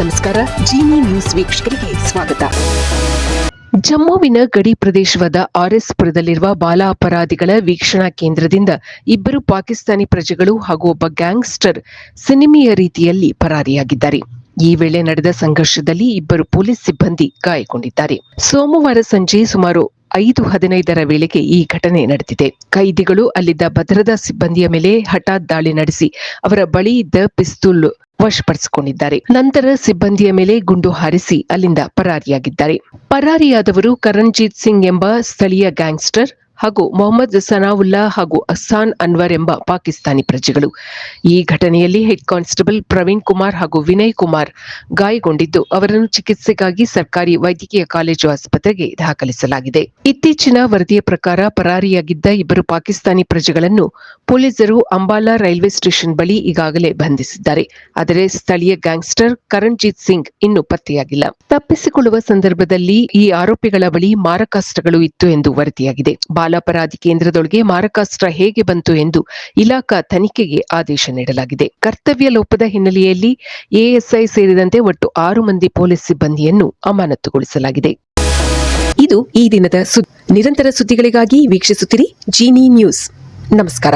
ನಮಸ್ಕಾರ. ಜಿನಿ ನ್ಯೂಸ್ ವೀಕ್ಷಕರಿಗೆ ಸ್ವಾಗತ. ಜಮ್ಮುವಿನ ಗಡಿ ಪ್ರದೇಶವಾದ ಆರ್ಎಸ್ ಪುರದಲ್ಲಿರುವ ಬಾಲ ಅಪರಾಧಿಗಳ ವೀಕ್ಷಣಾ ಕೇಂದ್ರದಿಂದ ಇಬ್ಬರು ಪಾಕಿಸ್ತಾನಿ ಪ್ರಜೆಗಳು ಹಾಗೂ ಒಬ್ಬ ಗ್ಯಾಂಗ್ಸ್ಟರ್ ಸಿನಿಮೀಯ ರೀತಿಯಲ್ಲಿ ಪರಾರಿಯಾಗಿದ್ದಾರೆ. ಈ ವೇಳೆ ನಡೆದ ಸಂಘರ್ಷದಲ್ಲಿ ಇಬ್ಬರು ಪೊಲೀಸ್ ಸಿಬ್ಬಂದಿ ಗಾಯಗೊಂಡಿದ್ದಾರೆ. ಸೋಮವಾರ ಸಂಜೆ ಸುಮಾರು ಐದು ಹದಿನೈದರ ವೇಳೆಗೆ ಈ ಘಟನೆ ನಡೆದಿದೆ. ಕೈದಿಗಳು ಅಲ್ಲಿದ್ದ ಭದ್ರತಾ ಸಿಬ್ಬಂದಿಯ ಮೇಲೆ ಹಠಾತ್ ದಾಳಿ ನಡೆಸಿ ಅವರ ಬಳಿ ಇದ್ದ ಪಿಸ್ತೂಲ್ ವಶಪಡಿಸಿಕೊಂಡಿದ್ದಾರೆ. ನಂತರ ಸಿಬ್ಬಂದಿಯ ಮೇಲೆ ಗುಂಡು ಹಾರಿಸಿ ಅಲ್ಲಿಂದ ಪರಾರಿಯಾಗಿದ್ದಾರೆ. ಪರಾರಿಯಾದವರು ಕರಣ್ಜೀತ್ ಸಿಂಗ್ ಎಂಬ ಸ್ಥಳೀಯ ಗ್ಯಾಂಗ್ಸ್ಟರ್ ಹಾಗೂ ಮೊಹಮ್ಮದ್ ಸನಾವುಲ್ಲಾ ಹಾಗೂ ಅಸ್ಸಾನ್ ಅನ್ವರ್ ಎಂಬ ಪಾಕಿಸ್ತಾನಿ ಪ್ರಜೆಗಳು. ಈ ಘಟನೆಯಲ್ಲಿ ಹೆಡ್ ಕಾನ್ಸ್ಟೇಬಲ್ ಪ್ರವೀಣ್ ಕುಮಾರ್ ಹಾಗೂ ವಿನಯ್ ಕುಮಾರ್ ಗಾಯಗೊಂಡಿದ್ದು, ಅವರನ್ನು ಚಿಕಿತ್ಸೆಗಾಗಿ ಸರ್ಕಾರಿ ವೈದ್ಯಕೀಯ ಕಾಲೇಜು ಆಸ್ಪತ್ರೆಗೆ ದಾಖಲಿಸಲಾಗಿದೆ. ಇತ್ತೀಚಿನ ವರದಿಯ ಪ್ರಕಾರ ಪರಾರಿಯಾಗಿದ್ದ ಇಬ್ಬರು ಪಾಕಿಸ್ತಾನಿ ಪ್ರಜೆಗಳನ್ನು ಪೊಲೀಸರು ಅಂಬಾಲಾ ರೈಲ್ವೆ ಸ್ಟೇಷನ್ ಬಳಿ ಈಗಾಗಲೇ ಬಂಧಿಸಿದ್ದಾರೆ. ಆದರೆ ಸ್ಥಳೀಯ ಗ್ಯಾಂಗ್ಸ್ಟರ್ ಕರಣ್ಜೀತ್ ಸಿಂಗ್ ಇನ್ನೂ ಪತ್ತೆಯಾಗಿಲ್ಲ. ತಪ್ಪಿಸಿಕೊಳ್ಳುವ ಸಂದರ್ಭದಲ್ಲಿ ಈ ಆರೋಪಿಗಳ ಬಳಿ ಮಾರಕಾಸ್ತ್ರಗಳು ಇತ್ತು ಎಂದು ವರದಿಯಾಗಿದೆ. ಬಾಲಾಪರಾಧಿ ಕೇಂದ್ರದೊಳಗೆ ಮಾರಕಾಸ್ತ್ರ ಹೇಗೆ ಬಂತು ಎಂದು ಇಲಾಖಾ ತನಿಖೆಗೆ ಆದೇಶ ನೀಡಲಾಗಿದೆ. ಕರ್ತವ್ಯ ಲೋಪದ ಹಿನ್ನೆಲೆಯಲ್ಲಿ ಎಎಸ್ಐ ಸೇರಿದಂತೆ ಒಟ್ಟು ಆರು ಮಂದಿ ಪೊಲೀಸ್ ಸಿಬ್ಬಂದಿಯನ್ನು ಅಮಾನತುಗೊಳಿಸಲಾಗಿದೆ. ಇದು ಈ ದಿನದ ನಿರಂತರ ಸುದ್ದಿಗಳಿಗಾಗಿ ವೀಕ್ಷಿಸುತ್ತಿರಿ ಜೀನಿ ನ್ಯೂಸ್. ನಮಸ್ಕಾರ.